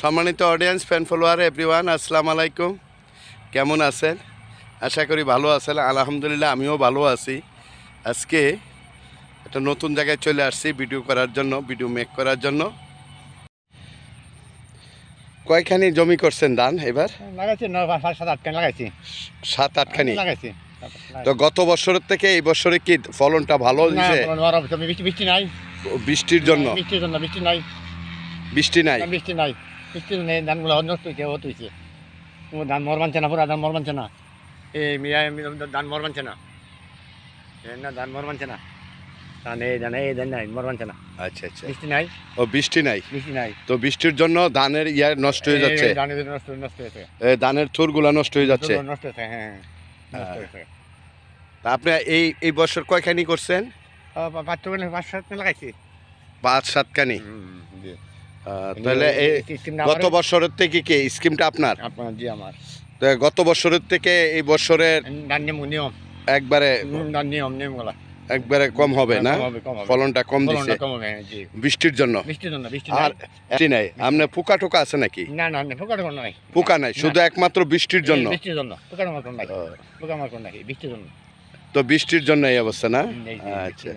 সম্মানিত audience fan follower everyone আসসালামু আলাইকুম। কেমন আছেন? আশা করি ভালো আছেন। আলহামদুলিল্লাহ আমিও ভালো আছি। আজকে একটা নতুন জায়গায় চলে আসছি ভিডিও করার জন্য ভিডিও মেক করার জন্য। কয়খানি জমি করছেন ধান এবার? লাগাইছি সাত আট কান লাগাইছি। সাত আটখানি লাগাইছি। তো গত বছরের থেকে এই বছরে কি ফলনটা ভালো না, হয়েছে? বৃষ্টি নাই। বৃষ্টির জন্য? বৃষ্টির জন্য বৃষ্টি নাই। বৃষ্টি নাই? বৃষ্টি নাই। বৃষ্টি নেই ধানগুলো নষ্ট হয়েছে হত হয়েছে ও ধান মর মানছে না পুরা ধান মর মানছে না। এই মিয়া ধান মর মানছে না। না ধান মর মানছে না। ধান এই ধান এই ধান নাই মর মানছে না। আচ্ছা আচ্ছা। বৃষ্টি নাই? ও বৃষ্টি নাই? বৃষ্টি নাই। তো বৃষ্টির জন্য ধানের ইয়ে নষ্ট হয়ে যাচ্ছে? ধানের নষ্ট নষ্ট হয়েছে ধানের থুরগুলা নষ্ট হয়ে যাচ্ছে? নষ্ট হয়েছে হ্যাঁ হ্যাঁ, হ্যাঁ। তা আপনি এই এই বছর কয়খানি করছেন? পাঁচ সাত লাগাইছি। পাঁচ সাতখানি? তাহলে এই গত বছরের থেকে কি স্কিমটা আপনার? আপনার জি আমার। তো গত বছরের থেকে এই বছরের নিয়ম একবারে নিয়ম নিয়মগুলা। একবারে কম হবে না। ফলনটা কম দিছে। হ্যাঁ। বৃষ্টির জন্য? বৃষ্টির জন্য আর। বৃষ্টি নাই? আপনার পোকা টোকা আছে নাকি? না না কোনো নাই। পোকা নাই শুধু একমাত্র বৃষ্টির জন্য? বৃষ্টির জন্য নাই। নাই বৃষ্টির জন্য। তো বৃষ্টির জন্য এই অবস্থা না? আচ্ছা।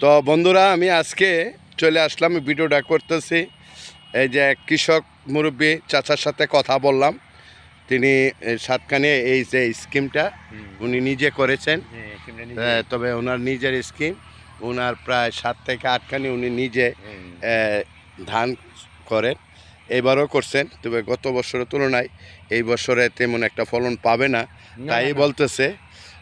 তো বন্ধুরা আমি আজকে চলে আসলাম ভিডিওটা করতেছি। এই যে কৃষক মুরব্বী চাচার সাথে কথা বললাম তিনি সাতখানে এই যে স্কিমটা উনি নিজে করেছেন। আহ, তবে ওনার নিজের স্কিম ওনার প্রায় সাত থেকে আটখানি উনি নিজে ধান করেন এবারও করছেন। তবে গত বছরের তুলনায় এই বছরে তেমন একটা ফলন পাবে না। তাই। বলতেছে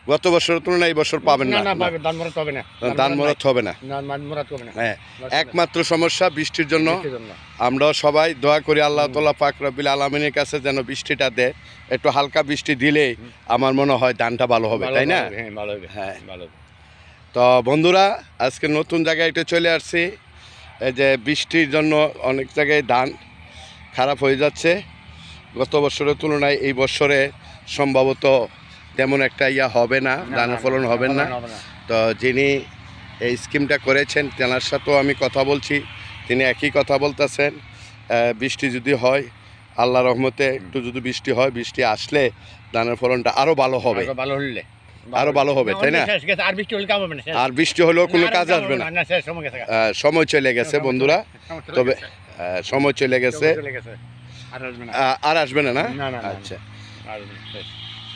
গত বছরের তুলনায় এই বছর পাবেন না ধান মরাত হবে না। ধান মরত হবে না। হ্যাঁ। একমাত্র সমস্যা বৃষ্টির জন্য। আমরা সবাই দোয়া করি আল্লাহ। তাল্লাহ পাক রবিল আলমিনের কাছে যেন বৃষ্টিটা দেয় একটু হালকা বৃষ্টি দিলেই হুম। আমার মনে হয় ধানটা ভালো হবে তাই না? হ্যাঁ হ্যাঁ। তো বন্ধুরা আজকে নতুন জায়গায় এটা চলে আসছি। এই যে বৃষ্টির জন্য অনেক জায়গায় ধান খারাপ হয়ে যাচ্ছে। গত বছরের তুলনায় এই বছরে সম্ভবত তেমন একটা ইয়া হবে না না, ধানের না, ফলন হবে না। তো যিনি এই স্কিমটা করেছেন তেনার সাথেও আমি কথা বলছি তিনি একই কথা বলতেছেন বৃষ্টি যদি হয় আল্লাহ রহমতে একটু যদি বৃষ্টি হয় বৃষ্টি আসলে ধানের ফলনটা আরও ভালো হবে। আরও ভালো হলে। আরও ভালো হবে, তাই না? আর বৃষ্টি হলে কাম হবে না আর বৃষ্টি হলেও কোনো কাজ আসবে না। সময় চলে গেছে বন্ধুরা। তবে সময় চলে গেছে। আর আসবে না। না। আচ্ছা।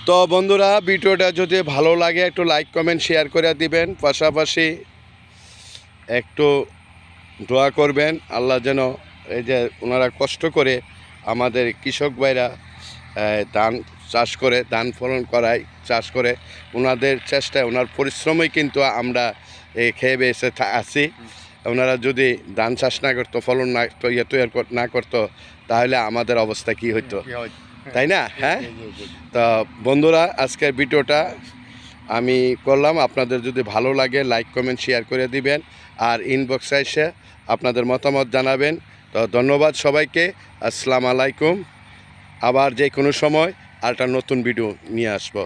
তো বন্ধুরা, ভিডিওটা যদি ভালো লাগে, একটু লাইক কমেন্ট শেয়ার করে দিবেন। পাশাপাশি একটু দোয়া করবেন। আল্লাহ যেন এই যে ওনারা কষ্ট করে আমাদের কৃষক ভাইরা ধান চাষ করে, ধান ফলন করায়, চাষ করে, ওনাদের চেষ্টায়, ওনার পরিশ্রমই কিন্তু আমরা এই খেয়ে বেসে আছি। ওনারা যদি ধান চাষ না করতো, ফলন না ইয়ে তৈরি না করতো, তাহলে আমাদের অবস্থা কি হয়? তাই না? হ্যাঁ। তা বন্ধুরা, আজকের ভিডিওটা আমি করলাম। আপনাদের যদি ভালো লাগে লাইক কমেন্ট শেয়ার করে দিবেন আর ইনবক্সে এসে আপনাদের মতামত জানাবেন। তো ধন্যবাদ সবাইকে। আসসালামু আলাইকুম। আবার যে কোনো সময় আরেকটা নতুন ভিডিও নিয়ে আসব।